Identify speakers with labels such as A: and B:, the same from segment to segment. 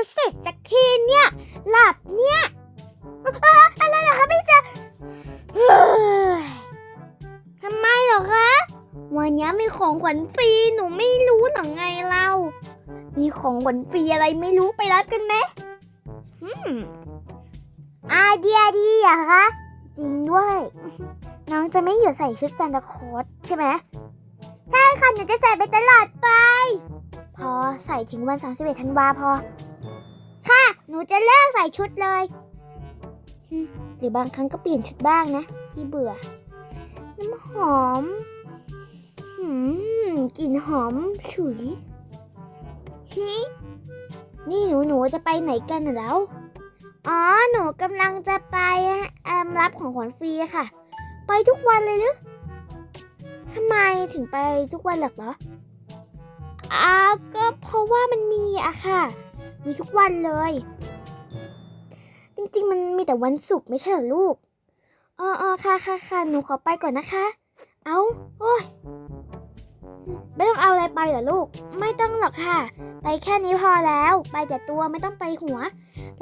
A: จะเสร็จสักทีเนี่ย หลับเนี่ยอออะไรเหรอคะพี่จะเฮ้ยทำไมเหรอคะ วันนี้มีของขวัญฟรีหนูไม่รู้หนังไงเรา มีของขวัญฟรีอะไรไม่รู้ไปรับกันไหมอืมไอเดียดีอะคะจริงด้วย น้องจะไม่หยุดใส่ชุดซานตาคลอสใช่ไหมใช่ค่ะหนูจะใส่ไปตลอดไป พอใส่ถึงวัน 31 ธันวาพอ หนูจะเลิกใส่ชุดเลย หรือบางครั้งก็เปลี่ยนชุดบ้างนะ พี่เบื่อ น้ำหอมหืมกลิ่นหอมฉุยฮินี่หนูหนูจะไปไหนกันแล้ว อ๋อ หนูกำลังจะไปเอิ่มรับของขวัญฟรีค่ะ ไปทุกวันเลยหรือทำไมถึงไปทุกวันหรอกเหรออ้าก็เพราะว่ามันมีอะค่ะ มีทุกวันเลย จริงๆมันมีแต่วันศุกร์ไม่ใช่เหรอลูกอ๋ออค่ะค่ะค่ะหนูขอไปก่อนนะคะ เอาโอ้ยไม่ต้องเอาอะไรไปเหรอลูก ไม่ต้องหรอกค่ะ ไปแค่นี้พอแล้ว ไปแต่ตัวไม่ต้องไปหัว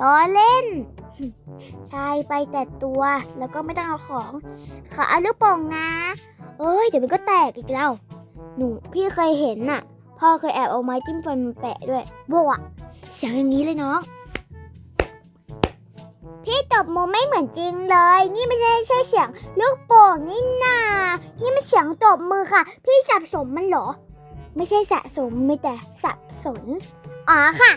A: ล้อเล่น ใช่ไปแต่ตัวแล้วก็ไม่ต้องเอาของ ขอเอาลูกโป่งนะเอ้ยเดี๋ยวมันก็แตกอีกแล้ว หนูพี่เคยเห็นน่ะ พ่อเคยแอบเอาไม้จิ้มฟันแปะด้วยโบะเสียงอย่างนี้เลยน้อง พี่ตบมือไม่เหมือนจริงเลย นี่ไม่ใช่ใช่เสียงลูกโป่งนี่นา นี่มันเสียงตบมือค่ะ พี่สับสนมันเหรอ ไม่ใช่สะสมม่แต่สับสน อ๋อค่ะ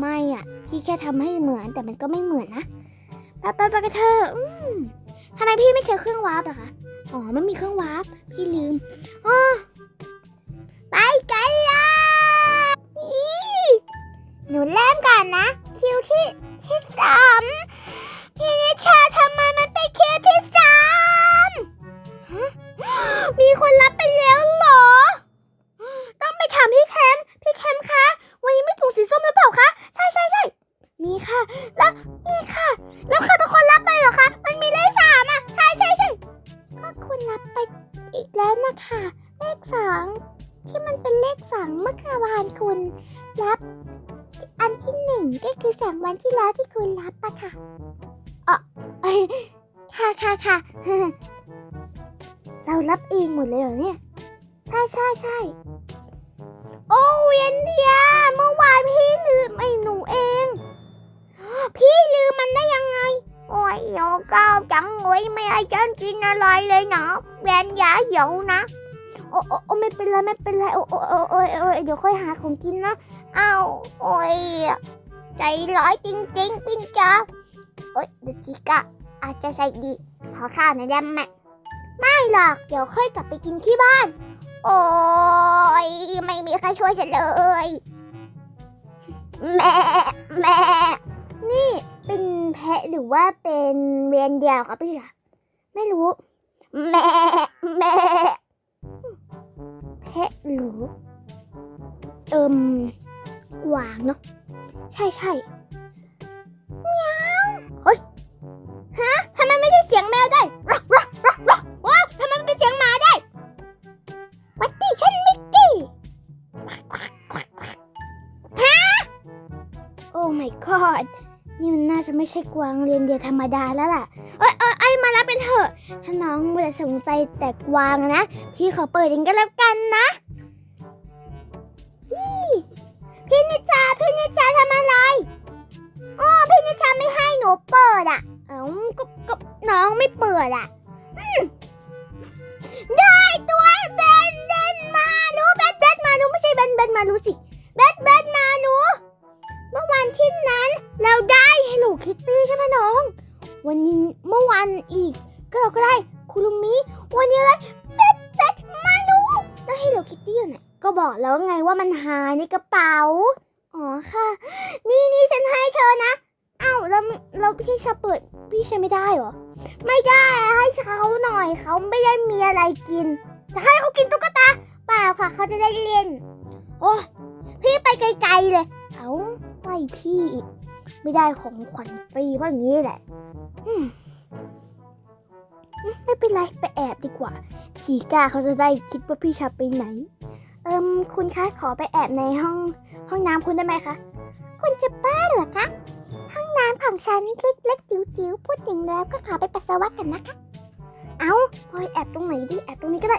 A: ไม่อะ พี่แค่ทำให้เหมือนแต่มันก็ไม่เหมือนนะ ไปไปไปกันเถอะอืมทำไมพี่ไม่ใช้เครื่องวาร์ปอะคะ อ๋อไม่มีเครื่องวาร์ป พี่ลืม อ๋อ ไปกันเลยอีหนูเริ่มก่อนนะ คิวที่ที่สาม ที่มันเป็นเลขสองเมื่อวานคุณรับอันที่หนึ่งก็คือสองวันที่แล้วที่คุณรับอะค่ะอ๋ออค่ะค่ะค่ะเรารับเองหมดเลยเหรอเนี่ย ใช่ใช่ใช่โอ้เวียนเดียเมื่อวานพี่ลืมไอ้หนูเอง พี่ลืมมันได้ยังไง โอ้ยโยก้าวจังเลยไม่ให้ฉันกินอะไรเลยเนาะเวียนยาเหี่ยวนะ โอ้โอ้ไม่เป็นไรไม่เป็นไรโอ้โอ้โอ้โอ้โอ้เดี๋ยวค่อยหาของกินนะเอ้าโอ้ยใจร้ายจริง ๆ ปินจ้าโอ้ยเดี๋ยวจิกะอาจจะใจดี ขอข้าวหน่อยได้ไหมไม่หรอกเดี๋ยวค่อยกลับไปกินที่บ้าน โอ้ยไม่มีใครช่วยฉันเลยแม่แม่นี่เป็นแพะหรือว่าเป็นเรียนเดียวครับพี่ล่ะไม่รู้แม่แม่ แพะหรือเอิมกวางเนาะใช่ใช่ จะไม่ใช่กวางเรียนเดียวธรรมดาแล้วล่ะเอ้ยเอ้ยไอ้ยมารับเป็นเถอะ ถ้าน้องไม่ได้สนใจแต่กวางนะ พี่ขอเปิดเองก็แล้วกันนะพี่นิชาพี่นิชาทำอะไรอ๋อพี่นิชาไม่ให้หนูเปิดอะ เอ้าก็ก็น้องไม่เปิดอะอได้ตัวเบนเดนมานูเบนเบนมานูไม่ใช่เบนเบนมานูสิเบนเบนมานูเมื่อวันที่นั้นเราได้ Hello Kitty ใช่ไหมน้อง วันนี้เมื่อวานอีก ก็เราก็ได้คุรุมิ วันนี้อะไรเป็ดเป็ดมานูแล้ว Hello Kitty อยู่ไหนก็บอกแล้วไงว่ามันหายในกระเป๋า อ๋อค่ะ นี่นี่ฉันให้เธอนะเอ้าแล้วแล้วพี่ชาเปิดพี่ชาไม่ได้เหรอ ไม่ได้ให้เขาหน่อยเขาไม่ได้มีอะไรกิน จะให้เขากินตุ๊กตาเปล่าค่ะเขาจะได้เล่นโอ้พี่ไปไกลๆเลย เอาไล่พี่อีก ไม่ได้ของขวัญฟรีเพราะอย่างนี้แหละไม่เป็นไรไปแอบดีกว่าชีกาเขาจะได้คิดว่าพี่ชาไปไหน เอิมคุณคะขอไปแอบในห้องห้องน้ำคุณได้ไหมคะ คุณจะบ้าเหรอคะ ห้องน้ำของฉันเล็กๆจิ๋วๆพูดอย่างแล้วก็ขอไปปัสสาวะกันนะคะ เอาเฮ้ยแอบตรงไหนดิแอบตรงนี้ก็ได้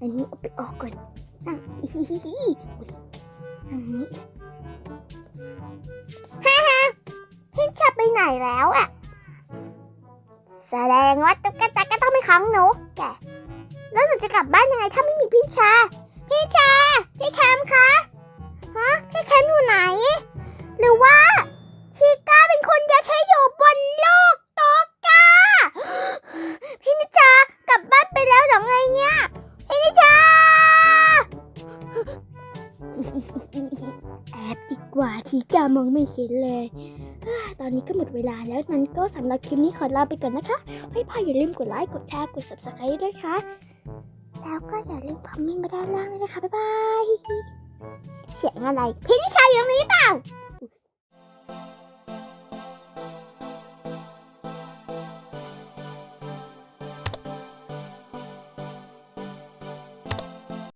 A: อันนี้เอาไปออกก่อนนั่งฮิฮิฮิฮิ อุ๊ยนั่งนี้ฮ่าฮ่าพี่ชาไปไหนแล้วอะแสดงว่าตุ๊กตาก็ต้องไม่ขังหนูแต่แล้วหนูจะกลับบ้านยังไงถ้าไม่มีพี่ชา พี่ชา พี่แคมคะ ฮะ พี่แคมอยู่ไหน หรือว่า กว่าทีกามองไม่เห็นเลย ตอนนี้ก็หมดเวลาแล้วนั้นก็สำหรับคลิปนี้ขอลาไปก่อนนะคะพี่พ่ออย่าลืมกดไลค์ กดแชร์ กด subscribe ด้วยค่ะ แล้วก็อย่าลืมคอมเมนต์มาด้านล่างด้วยนะคะ บ๊ายบาย เสียงอะไร พี่นิชาอยู่ตรงนี้เปล่า